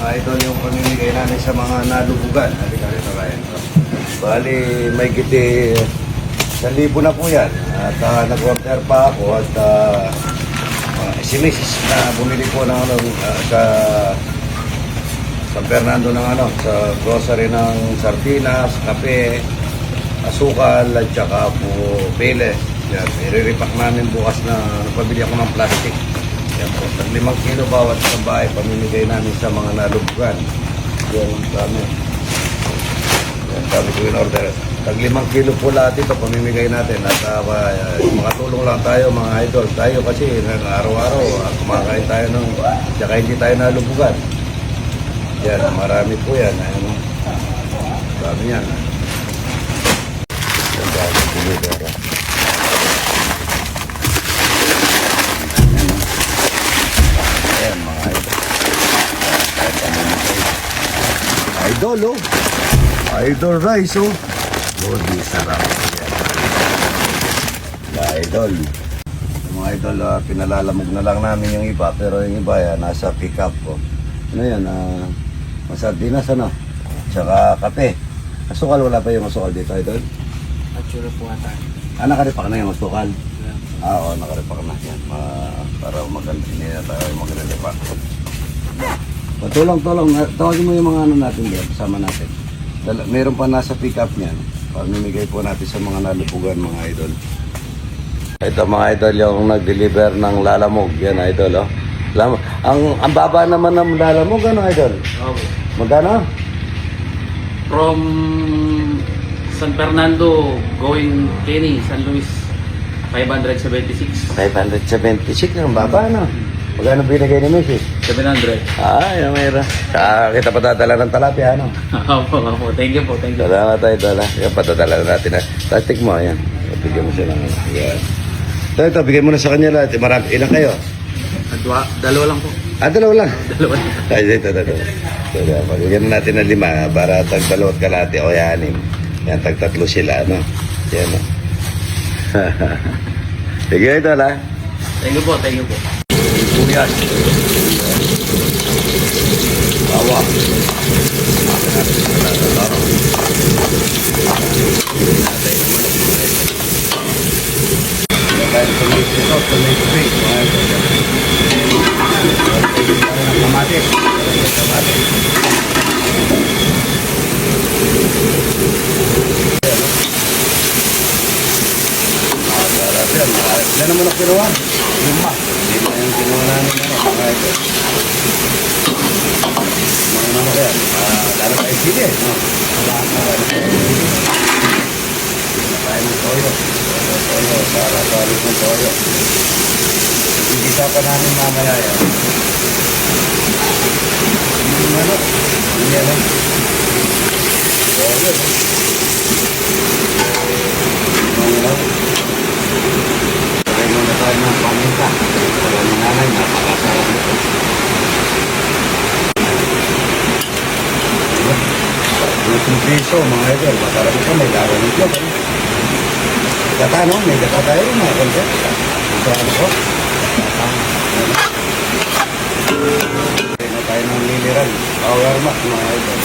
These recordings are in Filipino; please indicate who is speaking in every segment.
Speaker 1: mga idol yung pamimigay namin sa mga nalubugan. Halika rito Ryan. Bali, may giti sa libo na po yan. At uh, nag-order pa ako at uh, uh, si na bumili po ng ano, ah, sa San Fernando ng ano, sa grocery ng sardinas, kape, asukal, at saka po pele. Yan, i-repack namin bukas na nagpabili ako ng plastic. Limang kilo bawat isang bahay, pamimigay namin sa mga nalubugan. Yan dami. Yan, sabi ko in order. Tag limang kilo po lahat ito, pamimigay natin. At uh, makatulong lang tayo mga idol. Tayo kasi araw-araw, ah, kumakain tayo ng, tsaka hindi tayo nalubugan. Yan, marami po yan. Ano? Dami yan. Yan, dami po Idol, oh. Idol rice, oh. Lodi, sarap. Mga idol. Mga idol, ah, pinalalamog na lang namin yung iba, pero yung iba yan, nasa pick-up po. Ano yan, ah, masardinas, ano? Tsaka kape. Asukal, wala pa yung asukal dito, idol?
Speaker 2: At sure po ata.
Speaker 1: Ah, nakaripak na yung asukal. Ah, oo, nakaripak na yan. Ma, para maganda, hindi na tayo maganda pa. Patulong-tulong, na- tawagin mo yung mga ano natin dyan, kasama natin. Dala, meron pa nasa pick-up niyan. Pamimigay po natin sa mga nalupugan, mga idol. Ito mga idol yung nag-deliver ng lalamog. Yan, idol, oh. Lam ang, ang baba naman ng lalamog, ano, idol?
Speaker 2: Okay.
Speaker 1: Magkano?
Speaker 2: From San Fernando going Kenny, San Luis, 576.
Speaker 1: 576 ang baba, ano? Magkano binigay ni Mrs.?
Speaker 2: 700.
Speaker 1: Ay, mayroon. Ah, kita patadala ng talapia, ano?
Speaker 2: Opo, opo. Thank you po, thank you.
Speaker 1: Salamat tayo, Dala. Yan, patadala na natin. na. Tastik mo, ayan. Bigyan mo siya ng... Yan. Ito, ito, bigyan mo na sa kanya lahat. Marami, ilan kayo?
Speaker 2: Dwa, dalawa lang po.
Speaker 1: Ah, dalawa lang.
Speaker 2: Dalawa lang.
Speaker 1: Ay, ito, ito, ito. So, natin ng lima para tag dalawat kalate o yanim. Yan, tag tatlo sila, ano? Yan, no? Sige, ito, la.
Speaker 2: Thank you po, thank you po.
Speaker 1: Sibuyas. Bawa. Dahil tomato ito, mga ito. Kamatis. Kamatis. Yan. Ilan naman ang kinuha? Lima. Lima yung kinuha namin. Ano, mga. Mga naman. Ah, lalo tayo sige. No? Tayo ng toyo. Toyo. Para balik ng toyo. Igisa pa namin mamaya yan. Yung ano? Yung ano? Toyo. Yung ano? Lagay muna tayo ng paminta. Kaya ni nanay, napakasarap nito. Lusong piso, mga idol. Masarap ito, may laro. Ano? Gata, no? May gata tayo mga idol. Ito, ano po? Kaya na tayo ng liliran. Power max, mga idol.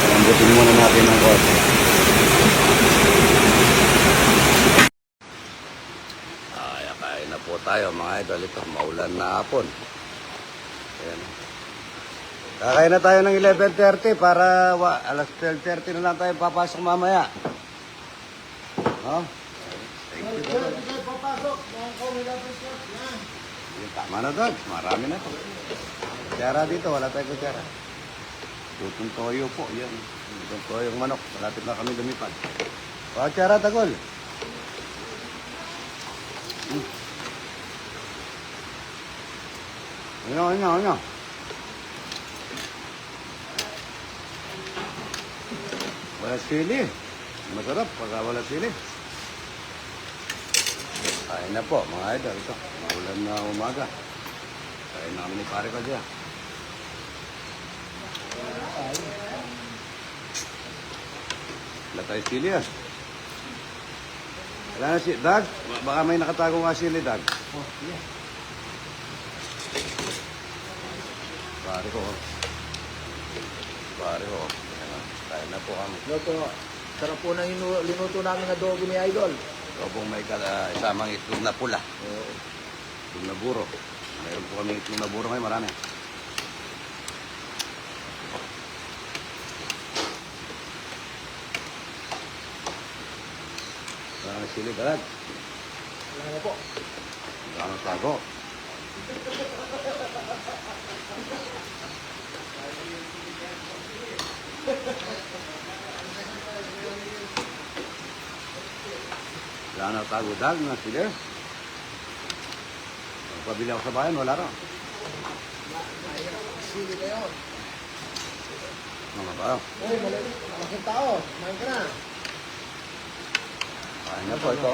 Speaker 1: Palambutin muna natin ang konti. Ay, kain na po tayo mga idol. Ito, maulan na hapon. Ayan. Kakain na tayo ng 11.30 para wa, alas 12.30 na lang tayo papasok mamaya. No? Thank you. Yung tama na doon. Marami na to. Kutsara dito. Wala tayong kutsara. Tutong toyo po. Yan. Tutong toyo yung manok. Malapit na kami lumipad. Kutsara, tagol. Ano, ano, ano? Wala sili. Masarap pagka wala sili. Kain na po, mga idol. Ito, maulan na umaga. Kain na kami ni pare ko dyan. Wala tayo sili ah. Wala na si Dag. Baka may nakatago nga sili, Dag. Pare ko. oh. pare ko. Ayan, Kain na po kami.
Speaker 3: Luto. Sarap po ng inu- linuto namin adobo ni Idol.
Speaker 1: Ito pong may kala, isamang itlog na pula.
Speaker 3: Oo.
Speaker 1: Itlog na buro. Mayroon po kami itlog na buro ngayon, marami. Marami sili kalat.
Speaker 3: Wala na po.
Speaker 1: Marami sago. Wala na tago dag na sili. Pabili ako sa bayan, wala raw.
Speaker 3: Sili kayo.
Speaker 1: Mga ba?
Speaker 3: Uy, mal- malaking tao. Kumain ka na.
Speaker 1: Kain na po ito.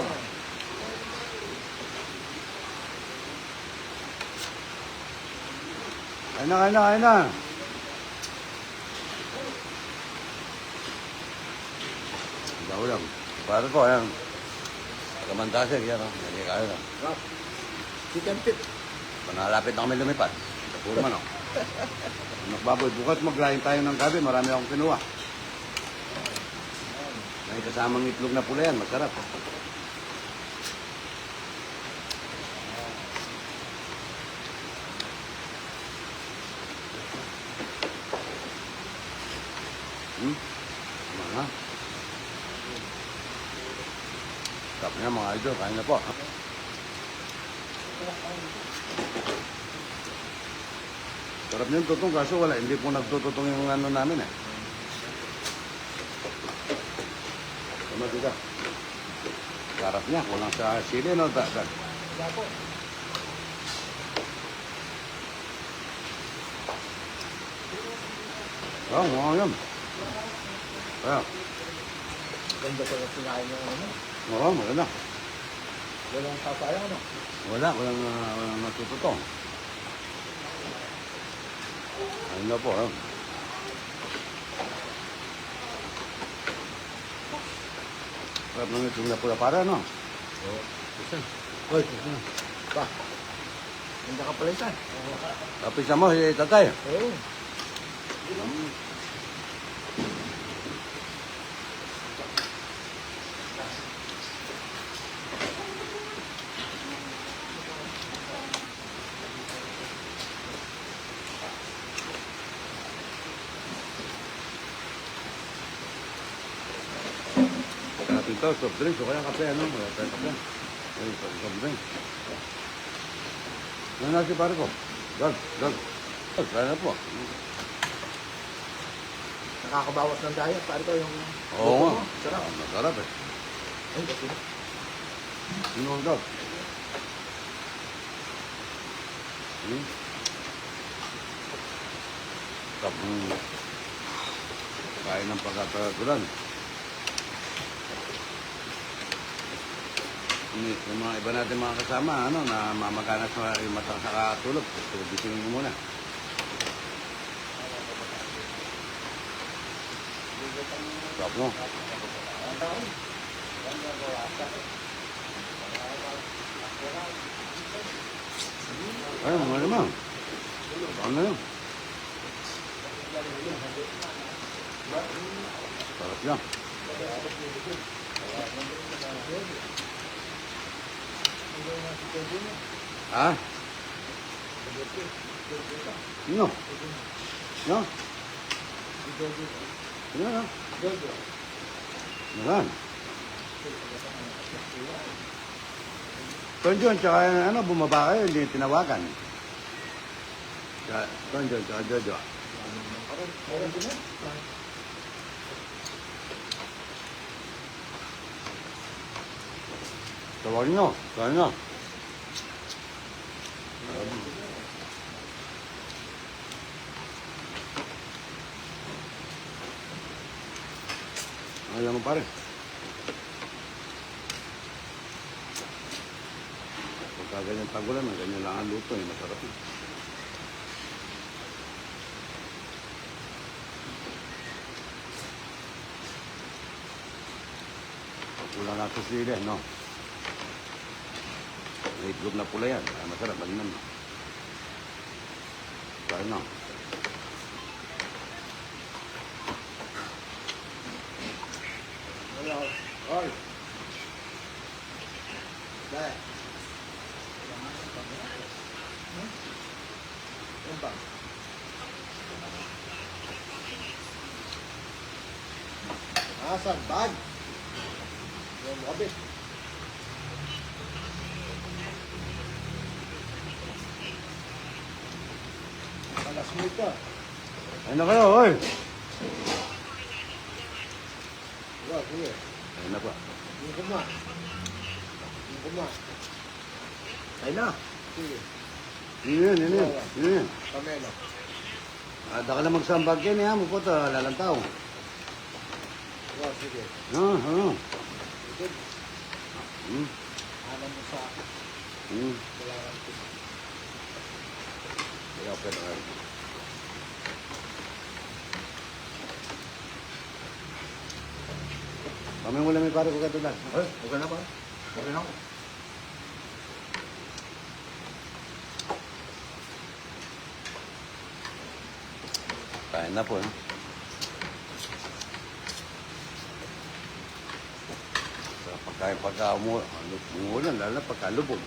Speaker 1: Kain na, kain na, kain na. Daw lang. Para ko, ayan. Kamantasig, yan. oh. Hindi kayo na.
Speaker 3: Rap. Chicken pit.
Speaker 1: Panalapit na kami lumipad. Puro man, oh. Nagbaboy, bukas maglayin tayo ng gabi. Marami akong kinuha. May kasamang itlog na pula yan. Masarap. Hmm? Mga. Sarap niya mga idol. Kain na po. Sarap niyan tutong kaso wala. Hindi po nagtututong yung ano namin eh. Tama dito. Sarap niya. Kulang sa sili no. Da, da.
Speaker 3: Wala po.
Speaker 1: Oh, mga yun. Kaya,
Speaker 3: Ganda po yung sinain niyo. Ano?
Speaker 1: oo, maganda.
Speaker 3: Walang sasayang ano.
Speaker 1: Wala, walang, uh, walang natututong. Ayun na po, oh. Sarap ng itlog na pula para, no?
Speaker 3: Oo.
Speaker 1: Uy, isa.
Speaker 3: Ba? Ganda ka pala isa.
Speaker 1: Kapisa mo, si tatay.
Speaker 3: Oo.
Speaker 1: Sarap ito, soft drinks. O kaya kape, ano? Wala tayo kape. Ayun, soft drinks. Ano na si pare ko? Dog, dog. Dog, kaya na po.
Speaker 3: Nakakabawas ng diet. Pare ko yung...
Speaker 1: Oo nga.
Speaker 3: Sarap.
Speaker 1: Masarap eh.
Speaker 3: Ay, kasi.
Speaker 1: Sino ang dog? Hmm? Sarap ng kain ng pagkatatulan. Yung yung mga iba natin mga kasama, ano, na mamagana sa yung mata sa katulog. So, gisingin mo muna. Sarap mo. Ay, mga naman. Ano na yun? Sarap yan. Ha? No. No? Ano na? Naman. Tonjon, tsaka ano, bumaba kayo, hindi tinawagan. Tsaka, Tonjon, tsaka Jojo.
Speaker 3: Meron din
Speaker 1: Tawagin nyo, tawagin nyo. Alam mo pare. Pagka ganyan tagulan, ganyan lang ang luto, eh, masarap yun. Kulang na sa sili, no? Itlog na pula yan. Ah, masarap. Malinam na. Kaya na. Oy. Dahil. Ano ba?
Speaker 3: Asan bag? Yung rabbit. Ito.
Speaker 1: Ayun na kayo, oy.
Speaker 3: Diba, sige.
Speaker 1: Ayun na po.
Speaker 3: Yung kuma. Yung kuma. Ay na. Sige.
Speaker 1: Yun yun, yun yun. Yun.
Speaker 3: Pamelo.
Speaker 1: Ah, da ka na magsambag yan, ha? Mukot, ah, lalantaw.
Speaker 3: Diba, sige.
Speaker 1: Ah, ah.
Speaker 3: Ito.
Speaker 1: Hmm,
Speaker 3: Alam mo sa
Speaker 1: hmm.
Speaker 3: kailangan ko.
Speaker 1: Kaya, okay na kayo. Kami mo lang may pare ko katulad.
Speaker 3: Ay, okay na ba? Okay na ako.
Speaker 1: Kain na po, eh. Sa pagkain pagka umu umuulan, lalo na pagka lubog.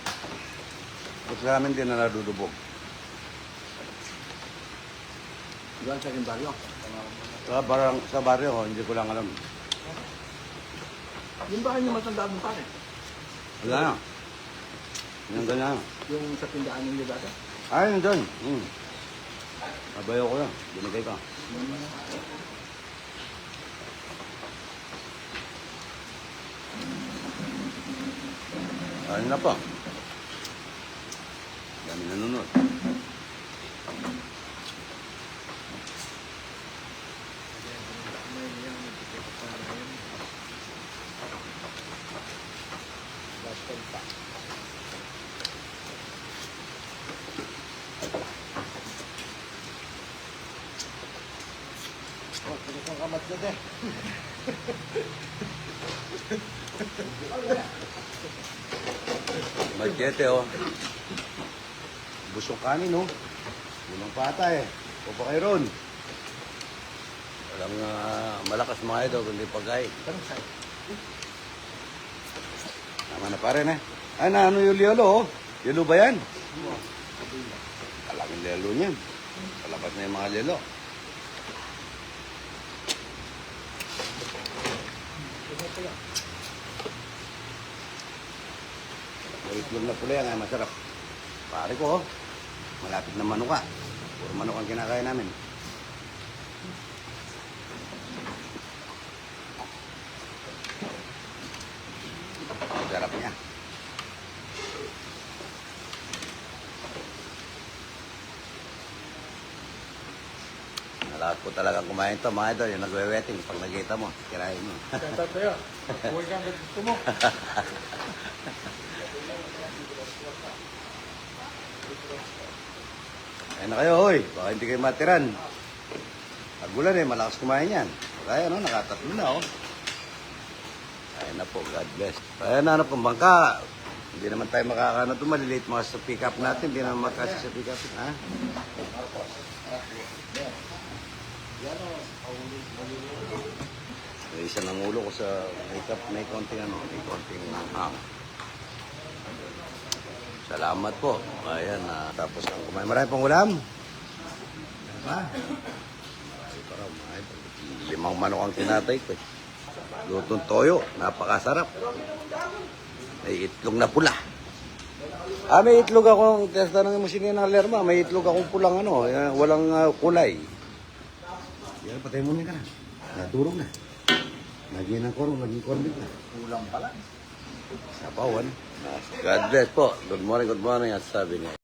Speaker 1: Tapos sa amin din na nadudubog.
Speaker 3: Diyan sa aking baryo.
Speaker 1: Sa, barang, sa baryo, oh, hindi ko lang alam.
Speaker 3: Yung bahay niyo matanda mo pare.
Speaker 1: Wala na. Yung ganyan.
Speaker 3: Yung sa tindahan ninyo dati.
Speaker 1: Ay, nandun. Hmm. Abayo ko lang. Binigay ko. Ayun na po. Dami nanonood.
Speaker 3: Din.
Speaker 1: Magkete, oh. Busong kanin, oh. Bulang pata, eh. O pa kayo ron. Walang ah, malakas mga ito, kundi pagkain. Tama na pa rin, eh. Ay, na, ano yung liyalo, oh. Liyalo ba yan? Talagang liyalo niyan. Palabas na yung mga liyalo. May na pula yan, ay masarap. Pare ko, oh. Malapit na manuka. Puro manok ang kinakain namin. Sarap niya. Nalakas po talagang kumain to, mga idol. Yung nagwe-wetting, pag nakita mo, kirahin mo.
Speaker 3: Kanta tayo. Huwag kang gusto mo.
Speaker 1: Ayun na kayo, hoy. Baka hindi kayo matiran. Pagulan eh, malakas kumain yan. Kaya no, nakatatlo na, oh. Ayun na po, God bless. Ayun na, ano pong bangka. Hindi naman tayo makakano ito. Maliliit mga sa pick-up natin. Hindi naman magkasi sa pick-up. Ha? May isa ng ulo ko sa pick-up. May konting ano, may konting hang. Salamat po. Ayan, na tapos ang kumain. Marami pang ulam. Ha? Ay, parang may limang manok ang tinatay ko. eh. Lutong toyo, napakasarap. May itlog na pula. Ah, may itlog akong, tanongin mo si Nina Lerma, may itlog akong pulang ano, eh, walang ah, kulay. Yan, patay mo na ka na. Naturog na. Lagyan ng korong, naging korbit na.
Speaker 3: Kulang pala.
Speaker 1: Sapawan. God bless po. Good morning, good morning. At sabi niya.